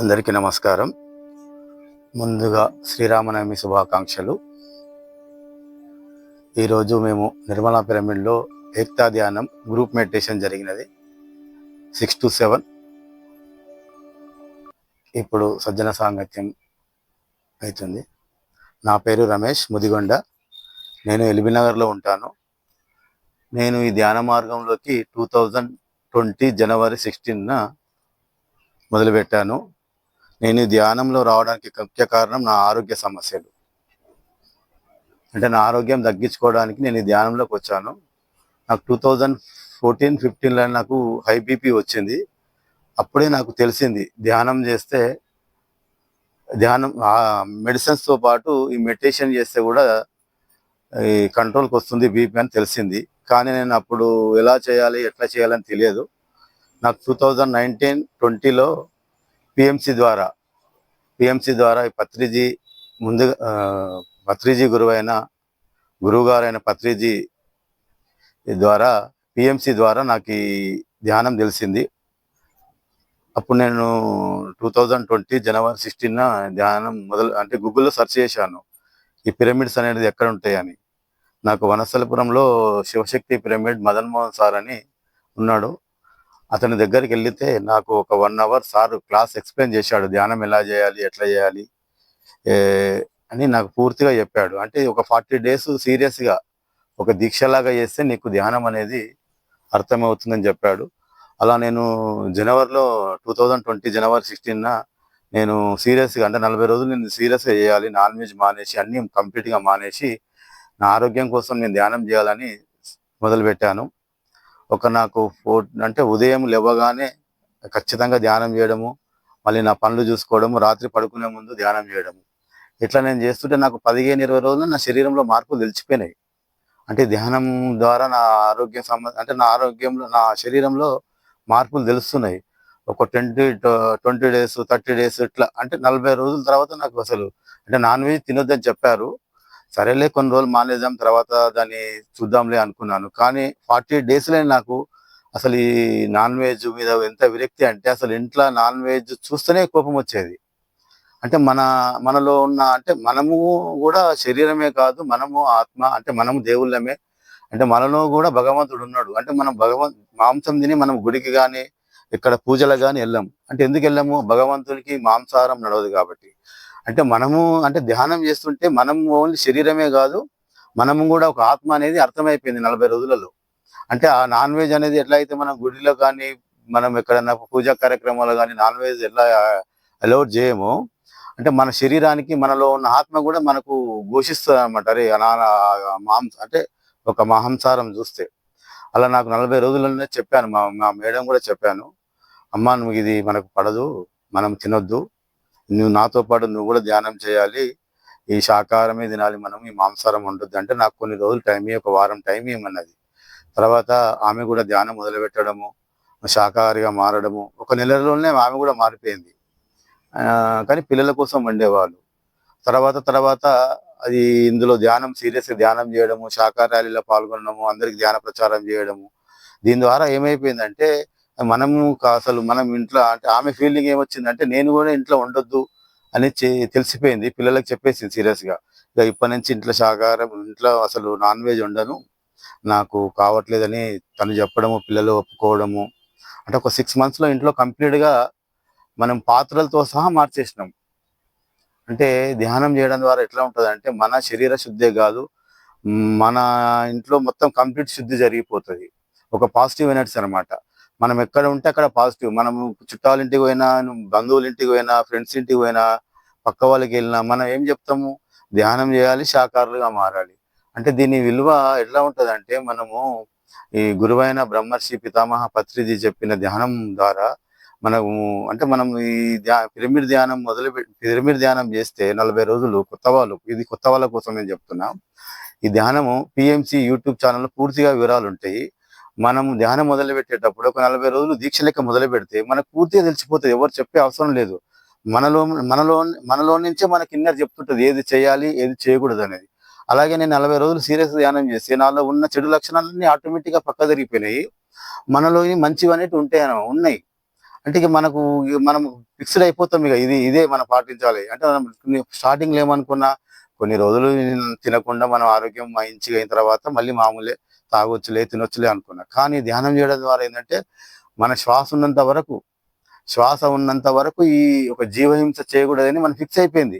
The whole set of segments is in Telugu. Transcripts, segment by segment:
అందరికీ నమస్కారం. ముందుగా శ్రీరామనవమి శుభాకాంక్షలు. ఈరోజు మేము నిర్మలా పిరమిడ్లో ఏక్తా ధ్యానం గ్రూప్ మెడిటేషన్ జరిగినది. Six to seven. ఇప్పుడు సజ్జన సాంగత్యం అవుతుంది. నా పేరు రమేష్ ముదిగొండ. నేను ఎల్బీనగర్లో ఉంటాను. నేను ఈ ధ్యాన మార్గంలోకి టూ థౌజండ్ ట్వంటీ జనవరి సిక్స్టీన్న మొదలుపెట్టాను. నేను ధ్యానంలో రావడానికి ముఖ్య కారణం నా ఆరోగ్య సమస్యలు. అంటే నా ఆరోగ్యం తగ్గించుకోవడానికి నేను ధ్యానంలోకి వచ్చాను. నాకు టూ థౌజండ్ ఫోర్టీన్ ఫిఫ్టీన్లో నాకు హై బీపీ వచ్చింది. అప్పుడే నాకు తెలిసింది ధ్యానం చేస్తే ధ్యానం మెడిసిన్స్తో పాటు ఈ మెడిటేషన్ చేస్తే కూడా ఈ కంట్రోల్కి వస్తుంది బీపీ అని తెలిసింది. కానీ నేను అప్పుడు ఎలా చేయాలి ఎట్లా చేయాలని తెలియదు. నాకు టూ థౌజండ్ నైన్టీన్ ట్వంటీలో పిఎంసి ద్వారా పిఎంసి ద్వారా ఈ పత్రిజీ ముందు పత్రిజీ గురువైన గురువుగారైన పత్రిజీ ద్వారా పిఎంసి ద్వారా నాకు ఈ ధ్యానం తెలిసింది. అప్పుడు నేను two thousand twenty January sixteen ధ్యానం మొదలు అంటే గూగుల్లో సెర్చ్ చేశాను. ఈ పిరమిడ్స్ అనేది ఎక్కడ ఉంటాయని. నాకు వనస్థలపురంలో శివశక్తి పిరమిడ్ మదన్ మోహన్ సార్ అని ఉన్నాడు. అతని దగ్గరికి వెళితే నాకు ఒక one hour sir class explain చేశాడు ధ్యానం ఎలా చేయాలి ఎట్లా చేయాలి? అని నాకు పూర్తిగా చెప్పాడు. అంటే ఒక ఫార్టీ డేస్ సీరియస్గా ఒక దీక్షలాగా చేస్తే నీకు ధ్యానం అనేది అర్థమవుతుందని చెప్పాడు. అలా నేను జనవరిలో టూ థౌజండ్ ట్వంటీ జనవరి సిక్స్టీన్న నేను సీరియస్గా అంటే నలభై రోజులు నేను సీరియస్గా చేయాలి నాన్ వెజ్ మానేసి అన్నీ కంప్లీట్గా మానేసి నా ఆరోగ్యం కోసం నేను ధ్యానం చేయాలని మొదలుపెట్టాను. ఒక నాకు ఫోర్ అంటే ఉదయం లేవగానే ఖచ్చితంగా ధ్యానం చేయడము మళ్ళీ నా పనులు చూసుకోవడము రాత్రి పడుకునే ముందు ధ్యానం చేయడము. ఇట్లా నేను చేస్తుంటే నాకు పదిహేను ఇరవై రోజులు నా శరీరంలో మార్పులు తెలిసిపోయినాయి. అంటే ధ్యానం ద్వారా నా ఆరోగ్యం సంబంధ అంటే నా ఆరోగ్యంలో నా శరీరంలో మార్పులు తెలుస్తున్నాయి. ఒక twenty twenty days thirty days ఇట్లా అంటే నలభై రోజుల తర్వాత నాకు అసలు అంటే నాన్ వెజ్ తినొద్దని చెప్పారు. సరేలే కొన్ని రోజులు మానేద్దాం తర్వాత దాన్ని చూద్దాంలే అనుకున్నాను. కానీ ఫార్టీ డేస్లే నాకు అసలు ఈ నాన్ వెజ్ మీద ఎంత విరక్తి అంటే అసలు ఇంట్లో నాన్ వెజ్ చూస్తేనే కోపం వచ్చేది. అంటే మన మనలో ఉన్న అంటే మనము కూడా శరీరమే కాదు మనము ఆత్మ అంటే మనము దేవుళ్ళమే. అంటే మనలో కూడా భగవంతుడు ఉన్నాడు. అంటే మనం భగవంత్ మాంసం తిని మనం గుడికి కానీ ఇక్కడ పూజలకు కానీ వెళ్ళాం. అంటే ఎందుకు వెళ్ళాము? భగవంతుడికి మాంసాహారం నడవదు కాబట్టి. అంటే మనము అంటే ధ్యానం చేస్తుంటే మనం ఓన్లీ శరీరమే కాదు మనము కూడా ఒక ఆత్మ అనేది అర్థమైపోయింది నలభై రోజులలో. అంటే ఆ నాన్ వెజ్ అనేది ఎట్లా అయితే మనం గుడిలో కానీ మనం ఎక్కడన్నా పూజా కార్యక్రమాలు కానీ నాన్ వెజ్ ఎట్లా అలౌట్ చేయము అంటే మన శరీరానికి మనలో ఉన్న ఆత్మ కూడా మనకు ఘోషిస్తుంది అనమాట అరే మాంస అంటే ఒక మాంసారం చూస్తే. అలా నాకు నలభై రోజులనే చెప్పాను మా మా మేడం కూడా చెప్పాను. అమ్మా నువ్వు ఇది మనకు పడదు మనం తినొద్దు నువ్వు నాతో పాటు నువ్వు కూడా ధ్యానం చేయాలి. ఈ శాకాహారమే తినాలి మనం ఈ మాంసారం ఉండొద్దు అంటే నాకు కొన్ని రోజులు టైం ఒక వారం టైం ఇవ్వమన్నది తర్వాత ఆమె కూడా ధ్యానం మొదలు పెట్టడము శాకాహారిగా మారడము ఒక నెలలోనే ఆమె కూడా మారిపోయింది. కానీ పిల్లల కోసం వండేవాళ్ళు. తర్వాత తర్వాత అది ఇందులో ధ్యానం సీరియస్ ధ్యానం చేయడము శాఖా ర్యాలీలో పాల్గొనడము అందరికి ధ్యాన ప్రచారం చేయడము దీని ద్వారా ఏమైపోయిందంటే మనము అసలు మనం ఇంట్లో అంటే ఆమె ఫీలింగ్ ఏమొచ్చిందంటే నేను కూడా ఇంట్లో ఉండొద్దు అని తెలిసిపోయింది. పిల్లలకు చెప్పేసింది సీరియస్గా ఇక ఇప్పటి నుంచి ఇంట్లో శాకాహారం ఇంట్లో అసలు నాన్ వెజ్ ఉండను నాకు కావట్లేదని తను చెప్పడము పిల్లలు ఒప్పుకోవడము. అంటే ఒక సిక్స్ మంత్స్లో ఇంట్లో కంప్లీట్గా మనం పాత్రలతో సహా మార్చేసినాం. అంటే ధ్యానం చేయడం ద్వారా ఎట్లా ఉంటుంది అంటే మన శరీర శుద్ధే కాదు మన ఇంట్లో మొత్తం కంప్లీట్ శుద్ధి జరిగిపోతుంది. ఒక పాజిటివ్ ఎనర్జీ అన్నమాట. మనం ఎక్కడ ఉంటే అక్కడ పాజిటివ్. మనం చుట్టాల ఇంటికి పోయినా బంధువుల ఇంటికి పోయినా ఫ్రెండ్స్ ఇంటికి పోయినా పక్క వాళ్ళకి వెళ్ళినా మనం ఏం చెప్తాము? ధ్యానం చేయాలి శాకారులుగా మారాలి. అంటే దీని విలువ ఎట్లా ఉంటదంటే మనము ఈ గురువైన బ్రహ్మర్షి పితామహ పత్రిజీ చెప్పిన ధ్యానం ద్వారా మనము అంటే మనం ఈ ధ్యా పిరమిడ్ ధ్యానం మొదలు పిరమిడ్ ధ్యానం చేస్తే నలభై రోజులు కొత్త వాళ్ళు ఇది కొత్త వాళ్ళ కోసం నేను చెప్తున్నా. ఈ ధ్యానము పిఎంసి యూట్యూబ్ ఛానల్ పూర్తిగా వివరాలు ఉంటాయి మనం ధ్యానం మొదలు పెట్టేటప్పుడు ఒక నలభై రోజులు దీక్ష లెక్క మొదలు పెడితే మనకు పూర్తిగా తెలిసిపోతుంది. ఎవరు చెప్పే అవసరం లేదు. మనలో మనలో మనలో నుంచే మనకి ఇన్నర్ చెప్తుంటది ఏది చేయాలి ఏది చేయకూడదు అనేది. అలాగే నేను నలభై రోజులు సీరియస్ ధ్యానం చేస్తే నాలో ఉన్న చెడు లక్షణాలన్నీ ఆటోమేటిక్గా పక్క జరిగిపోయినాయి. మనలోని మంచివి అనేవి ఉంటాయి ఉన్నాయి. అంటే ఇక మనకు మనం ఫిక్స్డ్ అయిపోతాం ఇక. ఇది ఇదే మనం పాటించాలి. అంటే మనం స్టార్టింగ్ ఏమనుకున్నా కొన్ని రోజులు తినకుండా మనం ఆరోగ్యం మంచిగా అయిన తర్వాత మళ్ళీ మామూలే తాగొచ్చులే తినొచ్చులే అనుకున్నా. కానీ ధ్యానం చేయడం ద్వారా ఏంటంటే మన శ్వాస ఉన్నంత వరకు శ్వాస ఉన్నంత వరకు ఈ ఒక జీవహింస చేయకూడదని మనం ఫిక్స్ అయిపోయింది.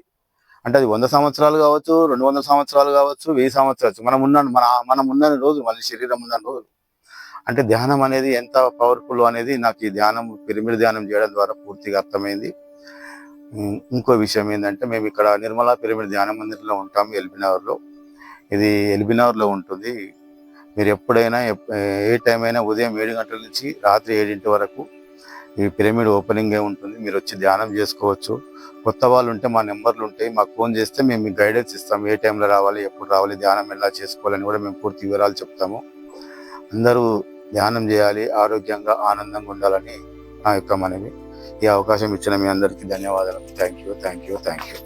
అంటే అది వంద సంవత్సరాలు కావచ్చు రెండు వందల సంవత్సరాలు కావచ్చు వెయ్యి సంవత్సరాలు మనం ఉన్న మన మనం ఉన్న రోజు మన శరీరం ఉన్న రోజు. అంటే ధ్యానం అనేది ఎంత పవర్ఫుల్ అనేది నాకు ఈ ధ్యానం పిరమిడ్ ధ్యానం చేయడం ద్వారా పూర్తిగా అర్థమైంది. ఇంకో విషయం ఏంటంటే మేము ఇక్కడ నిర్మలా పిరమిడ్ ధ్యాన మందిర్లో ఉంటాము ఎల్బినగర్లో ఇది ఎల్బినగర్లో ఉంటుంది. మీరు ఎప్పుడైనా ఏ టైం అయినా ఉదయం ఏడు గంటల నుంచి రాత్రి ఏడింటి వరకు ఈ పిరమిడ్ ఓపెనింగ్ ఉంటుంది. మీరు వచ్చి ధ్యానం చేసుకోవచ్చు. కొత్త వాళ్ళు ఉంటే మా నెంబర్లు ఉంటాయి. మాకు ఫోన్ చేస్తే మేము మీకు గైడెన్స్ ఇస్తాం. ఏ టైంలో రావాలి ఎప్పుడు రావాలి ధ్యానం ఎలా చేసుకోవాలని కూడా మేము పూర్తి వివరాలు చెప్తాము. అందరూ ధ్యానం చేయాలి ఆరోగ్యంగా ఆనందంగా ఉండాలని నా యొక్క మనవి. ఈ అవకాశం ఇచ్చిన మీ అందరికీ ధన్యవాదాలు. Thank you thank you thank you